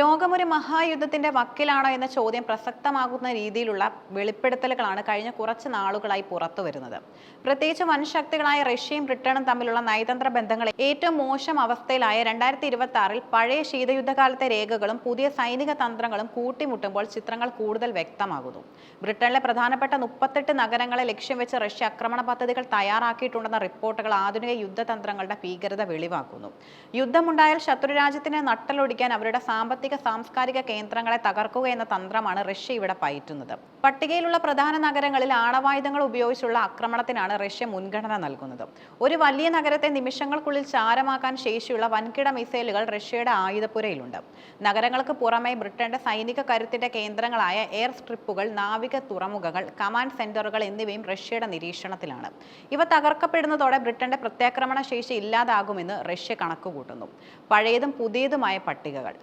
ലോകമൊരു മഹായുദ്ധത്തിന്റെ വക്കിലാണോ എന്ന ചോദ്യം പ്രസക്തമാകുന്ന രീതിയിലുള്ള വെളിപ്പെടുത്തലുകളാണ് കഴിഞ്ഞ കുറച്ച് നാളുകളായി പുറത്തു വരുന്നത്. പ്രത്യേകിച്ച് വൻശക്തികളായ റഷ്യയും ബ്രിട്ടനും തമ്മിലുള്ള നയതന്ത്ര ബന്ധങ്ങളെ ഏറ്റവും മോശം അവസ്ഥയിലായ രണ്ടായിരത്തി ഇരുപത്തി ആറിൽ പഴയ ശീതയുദ്ധകാലത്തെ രേഖകളും പുതിയ സൈനിക തന്ത്രങ്ങളും കൂട്ടിമുട്ടുമ്പോൾ ചിത്രങ്ങൾ കൂടുതൽ വ്യക്തമാകുന്നു. ബ്രിട്ടനിലെ പ്രധാനപ്പെട്ട മുപ്പത്തെട്ട് നഗരങ്ങളെ ലക്ഷ്യം വെച്ച് റഷ്യ ആക്രമണ പദ്ധതികൾ തയ്യാറാക്കിയിട്ടുണ്ടെന്ന റിപ്പോർട്ടുകൾ ആധുനിക യുദ്ധതന്ത്രങ്ങളുടെ ഭീകരത വെളിവാക്കുന്നു. യുദ്ധമുണ്ടായാൽ ശത്രുരാജ്യത്തിന് നട്ടലൊടിക്കാൻ അവരുടെ സാമ്പത്തിക സാംസ്കാരിക കേന്ദ്രങ്ങളെ തകർക്കുക എന്ന തന്ത്രമാണ് റഷ്യ ഇവിടെ പയറ്റുന്നത്. പട്ടികയിലുള്ള പ്രധാന നഗരങ്ങളിൽ ആണവായുധങ്ങൾ ഉപയോഗിച്ചുള്ള ആക്രമണത്തിനാണ് റഷ്യ മുൻഗണന നൽകുന്നത്. ഒരു വലിയ നഗരത്തെ നിമിഷങ്ങൾക്കുള്ളിൽ ചാരമാക്കാൻ ശേഷിയുള്ള വൻകിട മിസൈലുകൾ റഷ്യയുടെ ആയുധപ്പുരയിലുണ്ട്. നഗരങ്ങൾക്ക് പുറമെ ബ്രിട്ടന്റെ സൈനിക കരുത്തിന്റെ കേന്ദ്രങ്ങളായ എയർ സ്ട്രിപ്പുകൾ നാവിക തുറമുഖങ്ങൾ കമാൻഡ് സെന്ററുകൾ എന്നിവയും റഷ്യയുടെ നിരീക്ഷണത്തിലാണ്. ഇവ തകർക്കപ്പെടുന്നതോടെ ബ്രിട്ടന്റെ പ്രത്യാക്രമണ ശേഷി ഇല്ലാതാകുമെന്ന് റഷ്യ കണക്കുകൂട്ടുന്നു. പഴയതും പുതിയതുമായ പട്ടികകൾ.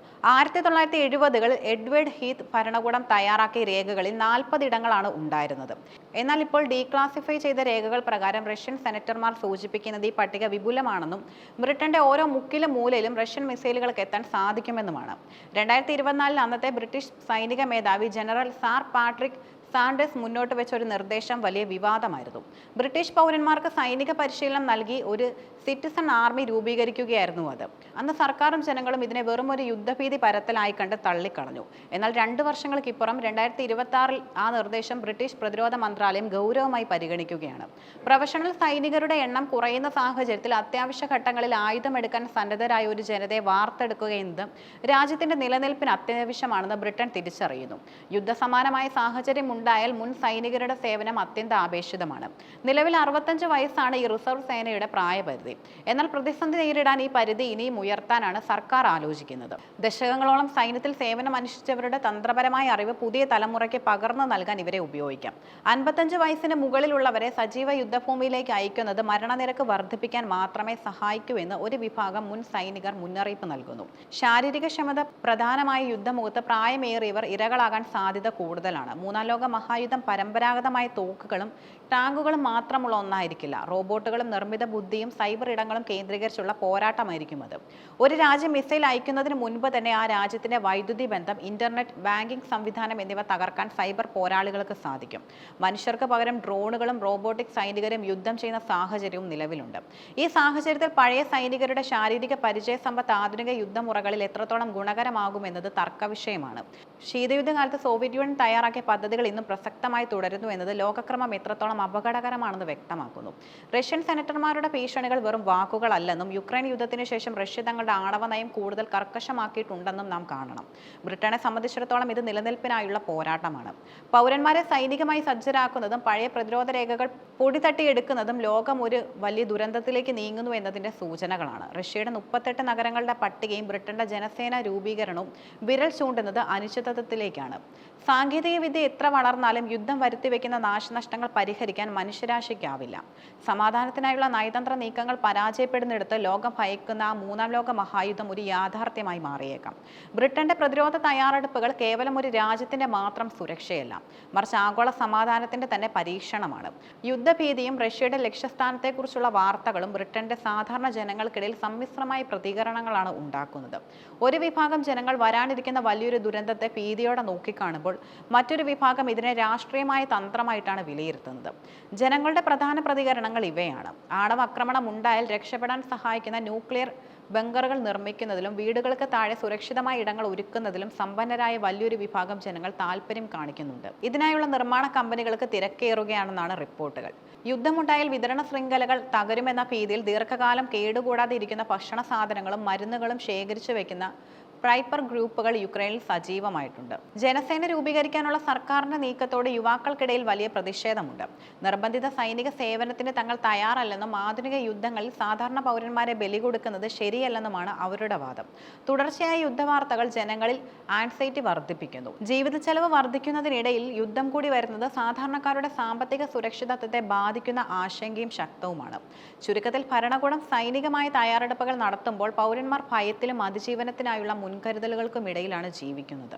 ആയിരത്തി തൊള്ളായിരത്തി എഴുപതുകളിൽ എഡ്വേർഡ് ഹീത്ത് ഭരണകൂടം തയ്യാറാക്കിയ രേഖകളിൽ നാൽപ്പത് ഇടങ്ങളാണ് ഉണ്ടായിരുന്നത്. എന്നാൽ ഇപ്പോൾ ഡീക്ലാസിഫൈ ചെയ്ത രേഖകൾ പ്രകാരം റഷ്യൻ സെനറ്റർമാർ സൂചിപ്പിക്കുന്നത് ഈ പട്ടിക വിപുലമാണെന്നും ബ്രിട്ടന്റെ ഓരോ മുക്കിലും മൂലയിലും റഷ്യൻ മിസൈലുകൾക്ക് എത്താൻ സാധിക്കുമെന്നുമാണ്. രണ്ടായിരത്തി ഇരുപത്തിനാലിൽ അന്നത്തെ ബ്രിട്ടീഷ് സൈനിക മേധാവി ജനറൽ സാർ പാട്രിക് സാൻഡേഴ്സ് മുന്നോട്ട് വെച്ച ഒരു നിർദ്ദേശം വലിയ വിവാദമായിരുന്നു. ബ്രിട്ടീഷ് പൗരന്മാർക്ക് സൈനിക പരിശീലനം നൽകി ഒരു സിറ്റിസൺ ആർമി രൂപീകരിക്കുകയായിരുന്നു അത്. അന്ന് സർക്കാരും ജനങ്ങളും ഇതിനെ വെറും ഒരു യുദ്ധഭീതി പരത്തലായി കണ്ട് തള്ളിക്കളഞ്ഞു. എന്നാൽ രണ്ട് വർഷങ്ങൾക്കിപ്പുറം രണ്ടായിരത്തി ഇരുപത്തി ആറിൽ ആ നിർദ്ദേശം ബ്രിട്ടീഷ് പ്രതിരോധ മന്ത്രാലയം ഗൗരവമായി പരിഗണിക്കുകയാണ്. പ്രൊഫഷണൽ സൈനികരുടെ എണ്ണം കുറയുന്ന സാഹചര്യത്തിൽ അത്യാവശ്യ ഘട്ടങ്ങളിൽ ആയുധമെടുക്കാൻ സന്നദ്ധരായ ഒരു ജനതയെ വാർത്തെടുക്കുക എന്നത് രാജ്യത്തിന്റെ നിലനിൽപ്പിന് അത്യാവശ്യമാണെന്ന് ബ്രിട്ടൻ തിരിച്ചറിയുന്നു. യുദ്ധസമാനമായ സാഹചര്യം ഉണ്ടായാൽ മുൻ സൈനികരുടെ സേവനം അത്യന്താപേക്ഷിതമാണ് നിലവിൽ അറുപത്തഞ്ച് വയസ്സാണ് ഈ റിസർവ് സേനയുടെ പ്രായപരിധി. എന്നാൽ പ്രതിസന്ധി നേരിടാൻ ഈ പരിധി ഇനിയും ഉയർത്താനാണ് സർക്കാർ ആലോചിക്കുന്നത്. ദശകങ്ങളോളം സൈന്യത്തിൽ സേവനം അനുഷ്ഠിച്ചവരുടെ തന്ത്രപരമായ അറിവ് പുതിയ തലമുറയ്ക്ക് പകർന്നു നൽകാൻ ഇവരെ ഉപയോഗിക്കാം. അൻപത്തഞ്ച് വയസ്സിന് മുകളിലുള്ളവരെ സജീവ യുദ്ധഭൂമിയിലേക്ക് അയക്കുന്നത് മരണനിരക്ക് വർദ്ധിപ്പിക്കാൻ മാത്രമേ സഹായിക്കൂ എന്ന് ഒരു വിഭാഗം മുൻ സൈനികർ മുന്നറിയിപ്പ് നൽകുന്നു. ശാരീരിക ക്ഷമത പ്രധാനമായ യുദ്ധമുഖത്ത് പ്രായമേറിയവർ ഇരകളാകാൻ സാധ്യത കൂടുതലാണ്. മൂന്നാം ലോക മഹായുദ്ധം പരമ്പരാഗതമായ തോക്കുകളും ടാങ്കുകളും മാത്രമുള്ള ഒന്നായിരിക്കില്ല. റോബോട്ടുകളും നിർമ്മിത ബുദ്ധിയും സൈബർ ഇടങ്ങളും കേന്ദ്രീകരിച്ചുള്ള പോരാട്ടമായിരിക്കും അത്. ഒരു രാജ്യം മിസൈൽ അയക്കുന്നതിന് മുൻപ് തന്നെ ആ രാജ്യത്തിന്റെ വൈദ്യുതി ബന്ധം ഇന്റർനെറ്റ് ബാങ്കിംഗ് സംവിധാനം എന്നിവ തകർക്കാൻ സൈബർ പോരാളികൾക്ക് സാധിക്കും. മനുഷ്യർക്ക് പകരം ഡ്രോണുകളും റോബോട്ടിക് സൈനികരും യുദ്ധം ചെയ്യുന്ന സാഹചര്യവും നിലവിലുണ്ട്. ഈ സാഹചര്യത്തിൽ പഴയ സൈനികരുടെ ശാരീരിക പരിചയ സമ്പത്ത് ആധുനിക യുദ്ധമുറകളിൽ എത്രത്തോളം ഗുണകരമാകുമെന്നത് തർക്കവിഷയമാണ്. ശീതയുദ്ധകാലത്ത് സോവിയറ്റ് യൂണിയൻ തയ്യാറാക്കിയ പദ്ധതികൾ ഇന്നും പ്രസക്തമായി തുടരുന്നു എന്നത് ലോകക്രമം എത്രത്തോളം അപകടകരമാണെന്ന് വ്യക്തമാക്കുന്നു. റഷ്യൻ സെനറ്റർമാരുടെ ഭീഷണികൾ വെറും വാക്കുകളല്ലെന്നും യുക്രൈൻ യുദ്ധത്തിന് ശേഷം റഷ്യ തങ്ങളുടെ ആണവ നയം കൂടുതൽ കർക്കശമാക്കിയിട്ടുണ്ടെന്നും നാം കാണണം. ബ്രിട്ടനെ സംബന്ധിച്ചിടത്തോളം ഇത് നിലനിൽപ്പിനായുള്ള പോരാട്ടമാണ്. പൗരന്മാരെ സൈനികമായി സജ്ജരാക്കുന്നതും പഴയ പ്രതിരോധ രേഖകൾ പൊടിതട്ടിയെടുക്കുന്നതും ലോകം ഒരു വലിയ ദുരന്തത്തിലേക്ക് നീങ്ങുന്നു എന്നതിന്റെ സൂചനകളാണ്. റഷ്യയുടെ മുപ്പത്തെട്ട് നഗരങ്ങളുടെ പട്ടികയും ബ്രിട്ടന്റെ ജനസേന രൂപീകരണവും വിരൽ ചൂണ്ടുന്നത് അനിശ്ചിതത്വത്തിലേക്കാണ്. സാങ്കേതിക വിദ്യ എത്ര വളർന്നാലും യുദ്ധം വരുത്തിവെക്കുന്ന നാശനഷ്ടങ്ങൾ പരിഹരിക്കാൻ മനുഷ്യരാശിക്കാവില്ല. സമാധാനത്തിനായുള്ള നയതന്ത്ര നീക്കങ്ങൾ പരാജയപ്പെടുന്നിടത്ത് ലോകം ഭയക്കുന്ന മൂന്നാം ലോക മഹായുദ്ധം ഒരു യാഥാർത്ഥ്യമായി മാറിയേക്കാം. ബ്രിട്ടന്റെ പ്രതിരോധ തയ്യാറെടുപ്പുകൾ കേവലം ഒരു രാജ്യത്തിന്റെ മാത്രം സുരക്ഷയല്ല മറിച്ച് ആഗോള സമാധാനത്തിന്റെ തന്നെ പരീക്ഷണമാണ്. യുദ്ധഭീതിയും റഷ്യയുടെ ലക്ഷ്യസ്ഥാനത്തെക്കുറിച്ചുള്ള വാർത്തകളും ബ്രിട്ടന്റെ സാധാരണ ജനങ്ങൾക്കിടയിൽ സമ്മിശ്രമായ പ്രതികരണങ്ങളാണ് ഉണ്ടാക്കുന്നത്. ഒരു വിഭാഗം ജനങ്ങൾ വരാനിരിക്കുന്ന വലിയൊരു ദുരന്തത്തെ ഭീതിയോടെ നോക്കിക്കാണുമ്പോൾ മറ്റൊരു വിഭാഗം ഇതിനെ രാഷ്ട്രീയമായ തന്ത്രമായിട്ടാണ് വിലയിരുത്തുന്നത്. ജനങ്ങളുടെ പ്രധാന പ്രതികരണങ്ങൾ ഇവയാണ്. ആണവ ആക്രമണം ഉണ്ടായാൽ രക്ഷപ്പെടാൻ സഹായിക്കുന്ന ന്യൂക്ലിയർ ബങ്കറുകൾ നിർമ്മിക്കുന്നതിലും വീടുകൾക്ക് താഴെ സുരക്ഷിതമായ ഇടങ്ങൾ ഒരുക്കുന്നതിലും സമ്പന്നരായ വലിയൊരു വിഭാഗം ജനങ്ങൾ താല്പര്യം കാണിക്കുന്നുണ്ട്. ഇതിനായുള്ള നിർമ്മാണ കമ്പനികൾക്ക് തിരക്കേറുകയാണെന്നാണ് റിപ്പോർട്ടുകൾ. യുദ്ധമുണ്ടായാൽ വിതരണ ശൃംഖലകൾ തകരുമെന്ന ഭീതിയിൽ ദീർഘകാലം കേടുകൂടാതെ ഇരിക്കുന്ന ഭക്ഷണ സാധനങ്ങളും മരുന്നുകളും ശേഖരിച്ചു വെക്കുന്ന പ്രൈപ്പർ ഗ്രൂപ്പുകൾ യുക്രൈനിൽ സജീവമായിട്ടുണ്ട്. ജനസേന രൂപീകരിക്കാനുള്ള സർക്കാരിന്റെ നീക്കത്തോട് യുവാക്കൾക്കിടയിൽ വലിയ പ്രതിഷേധമുണ്ട്. നിർബന്ധിത സൈനിക സേവനത്തിന് തങ്ങൾ തയ്യാറല്ലെന്നും ആധുനിക യുദ്ധങ്ങളിൽ സാധാരണ പൗരന്മാരെ ബലി കൊടുക്കുന്നത് ശരിയല്ലെന്നുമാണ് അവരുടെ വാദം. തുടർച്ചയായ യുദ്ധവാർത്തകൾ ജനങ്ങളിൽ ആൻസൈറ്റി വർദ്ധിപ്പിക്കുന്നു. ജീവിത ചെലവ് വർദ്ധിക്കുന്നതിനിടയിൽ യുദ്ധം കൂടി വരുന്നത് സാധാരണക്കാരുടെ സാമ്പത്തിക സുരക്ഷിതത്വത്തെ ബാധിക്കുന്ന ആശങ്കയും ശക്തവുമാണ്. ചുരുക്കത്തിൽ ഭരണകൂടം സൈനികമായ തയ്യാറെടുപ്പുകൾ നടത്തുമ്പോൾ പൗരന്മാർ ഭയത്തിലും അതിജീവനത്തിനായുള്ള മുൻകരുതലുകൾക്കും ഇടയിലാണ് ജീവിക്കുന്നത്.